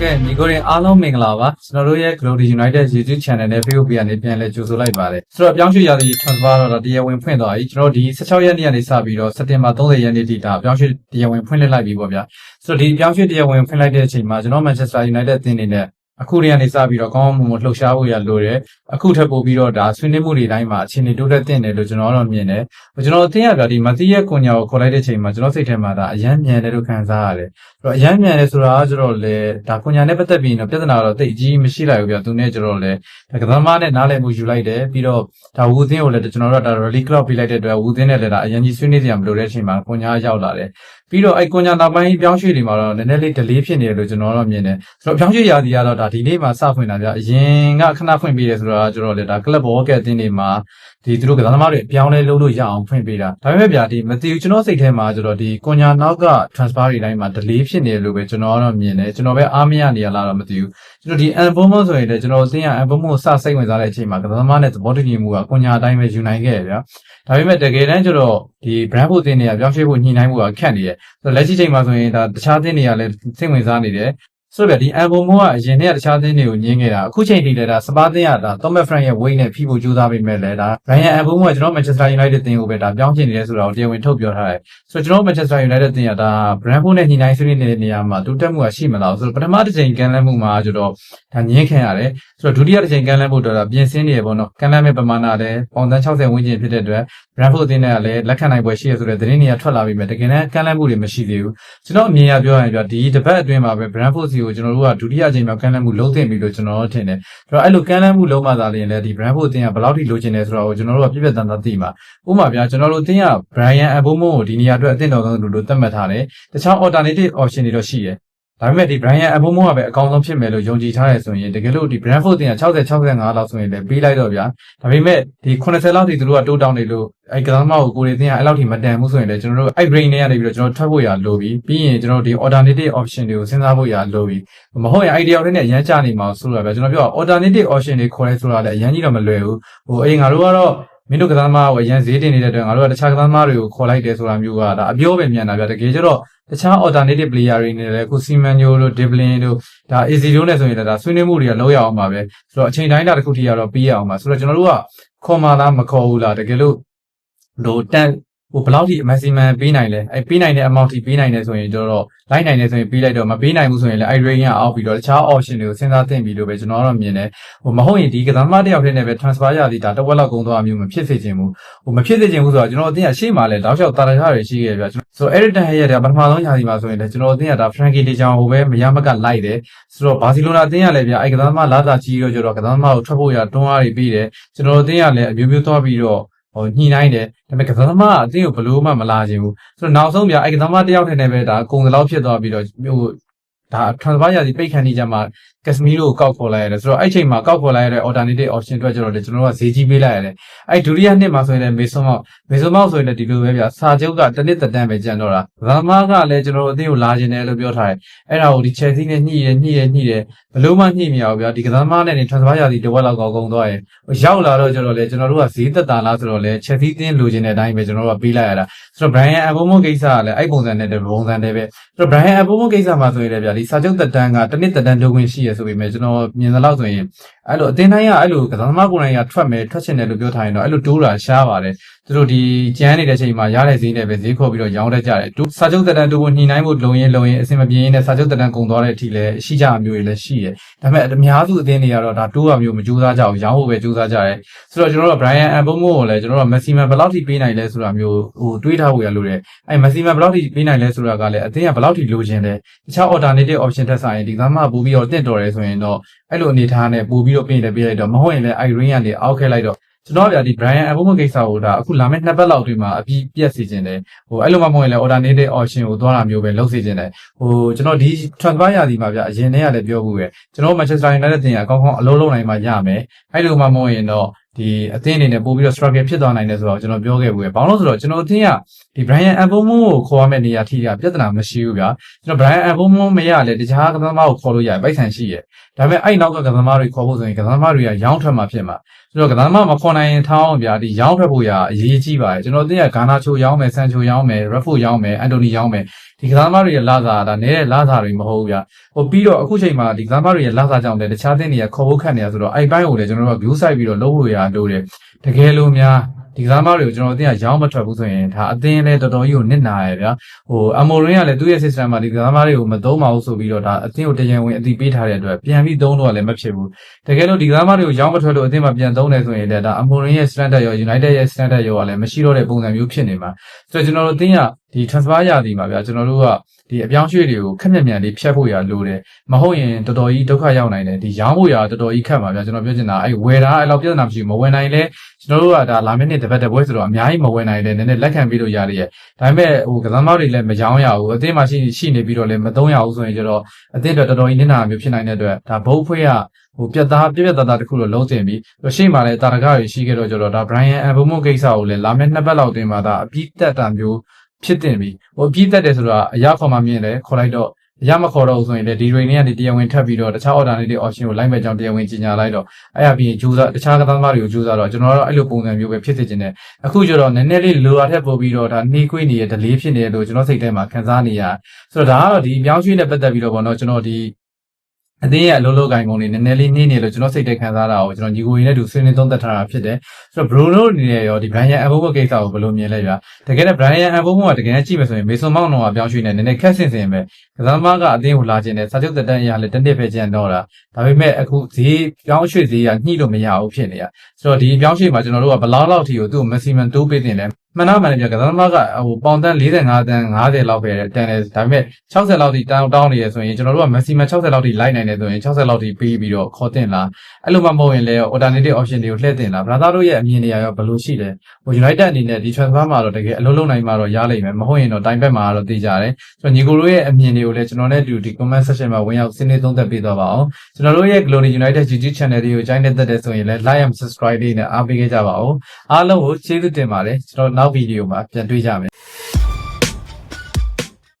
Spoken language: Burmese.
ကဲညီကိုရင်အားလုံးမင်္ဂလာပါကျွန်တော်တို့ရဲ့ Global United YouTube Channel နဲ့ Facebook ပြန်နေပြန်လဲကြိုဆိုလိုက်ပါတယ်ဆိုတော့ပြောင်းရွှေ့ရာသီ transfer တော့တရားဝင်ဖွင့်သွားပြီကျွန်တော်ဒီ16ရက်နေ့ကနေစပြီးတော့စက်တင်ဘာ30ရက်နေ့ထိဒါပြောင်းရွှေ့တရားဝင်ဖွင့်လှစ်လိုက်ပြီပေါ့ဗျာဆိုတော့ဒီပြောင်းရွှေ့တရားဝင်ဖွင့်လိုက်တဲ့အချိန်မှာကျွန်တော် Manchester United အသင်းနေနဲ့ အခုတည်းကနေစပြီးတော့ကောင်းကောင်းမွန်မွန်လှုပ်ရှားဖို့ရလိုတယ်အခုထပ်ပို့ပြီးတော့ဒါဆွေးနွေးမှုတွေတိုင်းမှာအခြေအနေတိုးတက်တင်တယ်လို့ကျွန်တော်တော့မြင်တယ်ကျွန်တော်အသင်းရပြဒီမတိရဲ့ကွန်ညာကိုခေါ်လိုက်တဲ့အချိန်မှာကျွန်တော်စိတ်ထဲမှာဒါအယမ်းမြန်တယ်လို့ခံစားရတယ်အဲ့တော့အယမ်းမြန်တယ်ဆိုတာကကျတော့လေဒါကွန်ညာနဲ့ပတ်သက်ပြီးတော့ပြဿနာတော့တိတ်အကြီးမရှိလိုက်ဘူးပြသူနဲ့ကျတော့လေဒါကစားမနဲ့နားလည်မှုယူလိုက်တယ်ပြီးတော့ဒါဝူသင်းကိုလည်းကျွန်တော်တို့ကဒါ rally club ပြလိုက်တဲ့အတွက်ဝူသင်းနဲ့လည်းဒါအရင်ကြီးဆွေးနွေးစရာမလိုတဲ့အချိန်မှာကွန်ညာရောက်လာတယ် ပြီးတော့အဲ့ကွန်ညာနောက်ပိုင်းပြောင်းရွှေ့တွေမှာတော့နည်းနည်းလေး delay ဖြစ်နေတယ်လို့ကျွန်တော်တော့မြင်တယ်ဆိုတော့ပြောင်းရွှေ့ရာသီကတော့ဒါဒီနေ့မှစဖွင့်တာပြအရင်ကခဏဖွင့်ပေးတယ်ဆိုတာကကျတော့လေဒါ club ball ကတင်းတွေမှာဒီသူတို့ကစားသမားတွေအပြောင်းလဲလုပ်လို့ရအောင်ဖွင့်ပေးတာဒါပေမဲ့ဗျာဒီမသိဘူးကျွန်တော်စိတ်ထဲမှာကျတော့ဒီကွန်ညာနောက်က transfer တွေတိုင်းမှာ delay ဖြစ်နေတယ်လို့ပဲကျွန်တော်ကတော့မြင်တယ်ကျွန်တော်ပဲအားမရနေရလားတော့မသိဘူးကျွန်တော်ဒီ album ဆိုရင်လည်းကျွန်တော်အသိရ album ကိုစစိတ်ဝင်စားတဲ့အချိန်မှာကစားသမားနဲ့သဘောတူညီမှုကကွန်ညာအတိုင်းပဲယူနိုင်ခဲ့ရဗျာဒါပေမဲ့တကယ်တမ်းကျတော့ဒီ brand ဖို့တင်တွေကပြောင်းရွှေ့ဖို့ညှိနှိုင်းဖို့ကခက်နေတယ်ဆိုတော့လက်ရှိချိန်မှာဆိုရင်ဒါတခြားတင်တွေကလည်းစိတ်ဝင်စားနေတယ် ဆိုတော့ဗျဒီ album ကအရင်တည်းကတခြားသင်းတွေကိုညင်းခဲ့တာအခုချိန်ထိလည်းဒါစပါးသင်းကဒါ Thomas Frank ရဲ့ weight နဲ့ဖိဖို့ကြိုးစားပေးမဲ့လဲဒါ Ryan album ကကျွန်တော် Manchester United တင်ကိုပဲဒါပြောင်းချင်နေတယ်ဆိုတော့တရားဝင်ထုတ်ပြောထားတယ်ဆိုတော့ကျွန်တော် Manchester United တင်ကဒါ Brentford နဲ့ညှိနှိုင်းဆွေးနွေးနေတဲ့နေရာမှာတိုးတက်မှုကရှိမလားဆိုတော့ပထမတစ်ချိန်ကန်လန်းမှုမှာကျွန်တော်ဒါညင်းခံရတယ်ဆိုတော့ဒုတိယတစ်ချိန်ကန်လန်းမှုတော့ဒါပြင်ဆင်နေရပေါ့နော်ကန်လန်းမဲ့ပမာဏလည်းပေါင်သန်း60ဝန်းကျင်ဖြစ်တဲ့အတွက် Brentford တင်ကလည်းလက်ခံနိုင်ပွဲရှိရဆိုတဲ့သတင်းတွေကထွက်လာပြီးမြဲတကယ်တမ်းကန်လန်းမှုတွေမရှိသေးဘူးကျွန်တော်အမြင်အရပြောရရင်ပြဒီတစ်ပတ်အတွင်းမှာပဲ Brentford စီကိုကျွန်တော်တို့ကဒုတိယအချိန်မှာကန်လန်းမှုလုံးသိမ့်ပြီလို့ကျွန်တော်တို့ထင်တယ်အဲ့တော့အဲ့လိုကန်လန်းမှုလုံးမှသာလျှင်လည်းဒီ Brentford တင်ကဘယ်လောက်ထိလိုချင်တယ်ဆိုတော့ကျွန်တော်တို့ကပြည့်ပြည့်တန်တန်သိမှာဥပမာပြကျွန်တော်တို့တင်က Brian Abomo ကိုဒီနေရာအတွက်အသင့်တော်ဆုံးလို့သတ်မှတ်ထားတယ်တခြား alternative option တွေတော့ရှိတယ် ဒါပေမဲ့ဒီ Brian Abomo ကပဲအကောင်းဆုံးဖြစ်မယ်လို့ယုံကြည်ထားရဆိုရင်တကယ်လို့ဒီ Brentford တင်က60 65လောက်ဆိုရင်လည်းပေးလိုက်တော့ဗျာဒါပေမဲ့ဒီ80လောက်ထိသူတို့ကတိုးတောင်းနေလို့အဲ့ကစားသမားကိုကိုရီတင်ကအဲ့လောက်ထိမတန်ဘူးဆိုရင်လည်းကျွန်တော်တို့အဲ့ brain နဲ့ကနေပြီးတော့ကျွန်တော်ထွက်ဖို့ရလိုပြီးပြီးရင်ကျွန်တော်တို့ဒီ alternative option တွေကိုစဉ်းစားဖို့ရလိုပြီးမဟုတ်ရင် idea တွေနဲ့အရန်ကြနေမှာဆိုတာပဲကျွန်တော်ပြော alternative option တွေခေါ်ရဲဆိုတာလည်းအရန်ကြီးတော့မလွယ်ဘူးဟိုအေးငါတို့ကတော့ မင်းတို့ကစားသမားကိုအရင်ဈေးတင်နေတဲ့အတွက်ငါတို့ကတခြားကစားသမားတွေကိုခေါ်လိုက်တယ်ဆိုတာမျိုးကဒါအပြောပဲမြန်တာဗျတကယ်ကျတော့တခြား alternative player တွေနေလည်းခု Simenyo တို့ Devlin တို့ဒါ AC တို့နဲ့ဆိုရင်လည်းဒါဆွေးနွေးမှုတွေကလုံးရအောင်ပါပဲဆိုတော့အချိန်တိုင်းတာတစ်ခုထိကတော့ပြီးရအောင်ပါဆိုတော့ကျွန်တော်တို့ကခေါ်မလားမခေါ်ဘူးလားတကယ်လို့ဟိုတန် ဟိုဘယ်လောက်ထိ maximum ပေးနိုင်လဲအဲပေးနိုင်တဲ့ amount ထိပေးနိုင်တယ်ဆိုရင်တော့လိုက်နိုင်တယ်ဆိုရင်ပေးလိုက်တော့မပေးနိုင်ဘူးဆိုရင်လည်း i range ကအောက်ပြီးတော့တခြား option တွေကိုစဉ်းစားသင့်ပြီလို့ပဲကျွန်တော်ကတော့မြင်တယ်ဟိုမဟုတ်ရင်ဒီကစားသမားတစ်ယောက်တည်းနဲ့ပဲ transfer ရသည်ဒါတစ်ဝက်လောက်ကုန်သွားမျိုးမဖြစ်စေချင်ဘူးဟိုမဖြစ်စေချင်ဘူးဆိုတော့ကျွန်တော်အသိအရှေ့မှာလည်းတောက်လျှောက်တာရခတွေရှိခဲ့ပြကျွန်တော်ဆိုတော့ Eric Ten Hag ရဲ့ပထမဆုံးရာသီမှာဆိုရင်လည်းကျွန်တော်အသိကဒါ Frankie De Jong ဟိုပဲမရမကလိုက်တယ်ဆိုတော့ဘာစီလိုနာအသိကလည်းဗျအဲ့ကစားသမားလာသာကြီးရောကျတော့ကစားသမားကိုထွက်ဖို့ရတွန်းအားတွေပြီးတယ်ကျွန်တော်အသိကလည်းအမျိုးမျိုးသွားပြီးတော့ ဟိုညှိနှိုင်းတယ်ဒါပေမဲ့ကစားသမားကအသင်းကိုဘလို့မှမလာခြင်းဘူးဆိုတော့နောက်ဆုံးပြအဲ့ကစားသမားတယောက်ထဲနဲ့ပဲဒါအကုန်စလောက်ဖြစ်သွားပြီးတော့ဟိုဒါ transfer ရာစီပိတ်ခံနေကြမှာကက်စမီရိုကိုကောက်ခေါ်လိုက်ရတယ်ဆိုတော့အဲ့ချိန်မှာကောက်ခေါ်လိုက်ရတဲ့ alternative option အတွက်ကျတော့လေကျွန်တော်တို့ကဈေးကြီးပေးလိုက်ရတယ်အဲ့ဒုတိယနှစ်မှာဆိုရင်လည်းမေဆွန်မောက်မေဆွန်မောက်ဆိုရင်လည်းဒီလိုပဲဗျစာချုပ်ကတစ်နှစ်သက်တမ်းပဲကျန်တော့တာဗမာကလည်းကျွန်တော်တို့အသင်းကိုလာခြင်းတယ်လို့ပြောထားတယ်အဲ့ဒါကိုဒီ Chelsea နဲ့ညှိရညှိရညှိတယ်ဘလို့မှညှိမရဘူးဗျဒီကစားသမားနဲ့နေ transfer ရာစီတစ်ဝက်လောက်ကောက်ကုန်သွားရင်ရောက်လာတော့ကျတော့လေကျွန်တော်တို့ကဈေးသက်တာလားဆိုတော့လေ Chelsea တင်းလိုချင်တဲ့အတိုင်းပဲကျွန်တော်တို့ကပေးလိုက်ရတာဆိုတော့ Brian Abomo ကိစ္စကလည်းအဲ့ပုံစံနဲ့တည်းပုံစံတည်းပဲဆိုတော့ Brian Abomo ကိစ္စမှာဆိုရင်လည်းဗျဒီစာချုပ်သက်တမ်းကတစ်နှစ်သက်တမ်းတိုးခွင့်ရှိရဆိုပေမဲ့ကျွန်တော်မြင်သလောက်ဆိုရင်အဲ့လိုအတင်းတိုင်းကအဲ့လိုကစားသမားကိုယ်တိုင်ကထွက်မယ်ထွက်ချင်တယ်လို့ပြောထားရင်တော့အဲ့လိုတိုးတာရှားပါတယ်သူတို့ဒီကျန်းနေတဲ့ချိန်မှာရတဲ့ဈေးနဲ့ပဲဈေးခေါ်ပြီးတော့ရောင်းတတ်ကြတယ်စာချုပ်သက်တမ်းတိုးဖို့ညှိနှိုင်းဖို့လုံရင်လုံရင်အဆင်မပြေရင်လည်းစာချုပ်သက်တမ်းကုန်သွားတဲ့အထိလည်းရှိကြအမျိုးတွေလည်းရှိတယ်ဒါပေမဲ့အများစုအသင်းတွေကတော့ဒါတိုးရမျိုးမကြိုးစားကြဘူးရောင်းဖို့ပဲကြိုးစားကြတယ်ဆိုတော့ကျွန်တော်တို့ Brian Ambomo ကိုလည်းကျွန်တော်တို့ maximum ဘယ်လောက်ထိပေးနိုင်လဲဆိုတာမျိုးဟိုတွေးထားဖို့ရလို့တယ်အဲ့ maximum ဘယ်လောက်ထိပေးနိုင်လဲဆိုတာကလည်းအသင်းကဘယ်လောက်ထိလိုချင်လဲတခြား alternative option ထက်ဆိုင်ဒီကမှပို့ပြီးတော့တင့်တော်တယ်ဆိုရင်တော့အဲ့လိုအနေထားနဲ့ပို့ပြီးတော့ပြင်တယ်ပြလိုက်တော့မဟုတ်ရင်လည်း Irene ကနေအောက်ခဲလိုက်တော့ကျွန်တော်ဗျာဒီ Brian Abomo ကိစ္စကိုဒါအခုလာမယ့်နှစ်ပတ်လောက်အတွင်းမှာအပြီးပြတ်စီခြင်းတယ်ဟိုအဲ့လိုမှမဟုတ်ရင်လည်း alternative option ကိုသွားတာမျိုးပဲလုပ်စီခြင်းတယ်ဟိုကျွန်တော်ဒီ transfer ရာသီမှာဗျာအရင်တည်းကလည်းပြောဘူးပဲကျွန်တော် Manchester United တင်ရအကောင်းကောင်းအလုံးလုံးနိုင်မှရမယ်အဲ့လိုမှမဟုတ်ရင်တော့ ဒီအသင်းအနေနဲ့ပို့ပြီးတော့ struggle ဖြစ်သွားနိုင်တယ်ဆိုတော့ကျွန်တော်ပြောခဲ့ဘူးပဲဘာလို့လဲဆိုတော့ကျွန်တော်အသင်းကဒီ Brian Abomo ကိုခေါ်ရမယ့်နေရာထိကပြဿနာမရှိဘူးဗျာကျွန်တော် Brian Abomo မရလေတခြားကစားသမားကိုခေါ်လို့ရတယ်ပိုက်ဆံရှိရဒါပေမဲ့အဲ့နောက်ကကစားသမားတွေခေါ်ဖို့ဆိုရင်ကစားသမားတွေကရောင်းထွက်မှာဖြစ်မှာဆိုတော့ကစားသမားမခေါ်နိုင်ရင်ထားအောင်ဗျာဒီရောင်းထွက်ဖို့ရအရေးကြီးပါတယ်ကျွန်တော်သိရဂါနာချိုရောင်းမယ်ဆန်ချိုရောင်းမယ်ရက်ဖို့ရောင်းမယ်အန်တိုနီရောင်းမယ်ဒီကစားသမားတွေရဲ့လာစားဒါနဲတဲ့လာစားတွေမဟုတ်ဘူးဗျာဟိုပြီးတော့အခုချိန်မှာဒီကစားသမားတွေရဲ့လာစားကြောင့်လည်းတခြားသင်းတွေကခေါ်ဖို့ခက်နေရဆိုတော့အဲ့ဘိုင်းကိုလည်းကျွန်တော်တို့က view site ပြီးတော့လုပ်ဖို့ရလို့တယ်တကယ်လို့များ ဒီကစားသမားတွေကိုကျွန်တော်တို့တင်ကရောင်းမထွက်ဘူးဆိုရင်ဒါအသင်းလည်းတော်တော်ကြီးကိုနစ်နာရယ်ဗျာဟိုအမိုရင်းကလည်းသူ့ရဲ့ system မှာဒီကစားသမားတွေကိုမသုံးပါဘူးဆိုပြီးတော့ဒါအသင်းကိုတရားဝင်အသိပေးထားတဲ့အတွက်ပြန်ပြီးသုံးတော့လည်းမဖြစ်ဘူးတကယ်လို့ဒီကစားသမားတွေကိုရောင်းမထွက်လို့အသင်းမှာပြန်သုံးတယ်ဆိုရင်လည်းဒါအမိုရင်းရဲ့ standard ရော United ရဲ့ standard ရောကလည်းမရှိတော့တဲ့ပုံစံမျိုးဖြစ်နေမှာဆိုတော့ကျွန်တော်တို့တင်ကဒီ transfer ရသည်မှာဗျာကျွန်တော်တို့ကဒီအပြောင်းရွှေ့တွေကိုခက်မြက်မြန်လေးဖြတ်ဖို့ရလိုတယ်မဟုတ်ရင်တော်တော်ကြီးဒုက္ခရောက်နိုင်တယ်ဒီရောင်းဖို့ရတော်တော်ကြီးခက်မှာဗျာကျွန်တော်ပြောချင်တာအဲ့ဝယ်တာအဲ့လောက်ပြဿနာမရှိဘူးမဝယ်နိုင်လဲကျွန်တော်တို့ကဒါလာမယ့်နှစ်တစ်ပတ်တစ်ပွဲဆိုတော့အများကြီးမဝယ်နိုင်တယ်နည်းနည်းလက်ခံပြီးလို့ရတယ်ရဲ့ဒါပေမဲ့ဟိုကစားမောက်တွေလည်းမရောင်းရဘူးအသင်းမှာရှိရှိနေပြီးတော့လည်းမသုံးရဘူးဆိုရင်ကျတော့အသင်းအတွက်တော်တော်ကြီးနစ်နာမျိုးဖြစ်နိုင်တဲ့အတွက်ဒါဘုတ်ဖွဲကဟိုပြတ်သားပြည့်ပြတ်သားသားတစ်ခုလို့လုံးတင်ပြီးရှေ့မှာလည်းတာရကတွေရှိခဲ့တော့ကျတော့ဒါ Brian Abumo ကိစ္စကိုလည်းလာမယ့်နှစ်ပတ်လောက်တွင်မှာဒါအပြီးတက်တာမျိုး ဖြစ်တင်ပြီးဟိုအပြီးတက်တယ်ဆိုတာအရာခေါ်မှမြင်တယ်ခေါ်လိုက်တော့ရမခေါ်တော့ဘူးဆိုရင်လည်းဒီ rain တွေကနေတရားဝင်ထပ်ပြီးတော့တခြား order တွေ option ကိုလိုက်မဲ့ကြောင်းတရားဝင်ကြီးညာလိုက်တော့အဲ့အပြင်ဂျူးစားတခြားကစားသမားတွေကိုဂျူးစားတော့ကျွန်တော်တို့အဲ့လိုပုံစံမျိုးပဲဖြစ်စေချင်တယ်အခုကျတော့နည်းနည်းလေးလိုအပ်ထက်ပို့ပြီးတော့ဒါနှီးကွေးနေတဲ့ delay ဖြစ်နေတယ်လို့ကျွန်တော်စိတ်ထဲမှာခံစားနေရဆိုတော့ဒါကတော့ဒီအပြောင်းရွှေ့နဲ့ပတ်သက်ပြီးတော့ပေါ့နော်ကျွန်တော်ဒီ အသေးရဲ့အလုံးလုံးကိုင်ပုံတွေနည်းနည်းလေးနှင်းနေလို့ကျွန်တော်စိတ်ထဲခံစားတာကိုကျွန်တော်ညီကိုရင်းနဲ့တူဆွေးနွေးသုံးသပ်ထားတာဖြစ်တယ်ဆိုတော့ Bruno အနေနဲ့ရောဒီ Brian Mbomo ကိစ္စကိုဘယ်လိုမြင်လဲဗျာတကယ်တော့ Brian Mbomo ကတကယ်ကြည့်မယ်ဆိုရင် Mason Mount တော့အပြောင်းရွှေ့နေနည်းနည်းခက်ဆင်ဆင်ပဲကစားသမားကအသင်းကိုလာခြင်းနဲ့စာချုပ်သက်တမ်းအရလည်းတစ်နှစ်ပဲကျန်တော့တာဒါပေမဲ့အခုဈေးပြောင်းရွှေ့ဈေးကညှိလို့မရဘူးဖြစ်နေရဆိုတော့ဒီပြောင်းရွှေ့မှာကျွန်တော်တို့ကဘလောက်လောက်ထိကိုသူ့ကို maximum တိုးပေးတင်လဲ မှန်တော့မှန်တယ်ပြကစားသမားကဟိုပေါင်တန်း45တန်း50လောက်ပဲတန်တယ်ဒါပေမဲ့60လောက်ထိတောင်းတောင်းနေရဆိုရင်ကျွန်တော်တို့က maximum 60လောက်ထိလိုက်နိုင်တယ်ဆိုရင်60လောက်ထိပေးပြီးတော့ခေါ်တင်လာအဲ့လိုမှမဟုတ်ရင်လည်း alternative option တွေကိုလှည့်တင်လာဘရာသာတို့ရဲ့အမြင်တွေရောဘယ်လိုရှိလဲဟို United အနေနဲ့ဒီ transfer မှာတော့တကယ်အလုံးလုံးနိုင်မှာတော့ရလိမ့်မယ်မဟုတ်ရင်တော့တိုင်ဘက်မှာတော့သိကြတယ်ဆိုတော့ညီကိုတို့ရဲ့အမြင်တွေကိုလည်းကျွန်တော်နဲ့တူဒီ comment section မှာဝင်ရောက်ဆင်းနေသုံးသပ်ပေးတော့ပါအောင်ကျွန်တော်တို့ရဲ့ Glory United YouTube channel လေးကို join တဲ့သက်တဲ့ဆိုရင်လည်း like and subscribe လေးနဲ့အားပေးခဲ့ကြပါဦးအားလုံးကိုကျေးဇူးတင်ပါတယ်ကျွန်တော်နောက်ဗီဒီယိုမှာပြန်တွေ့ကြမယ်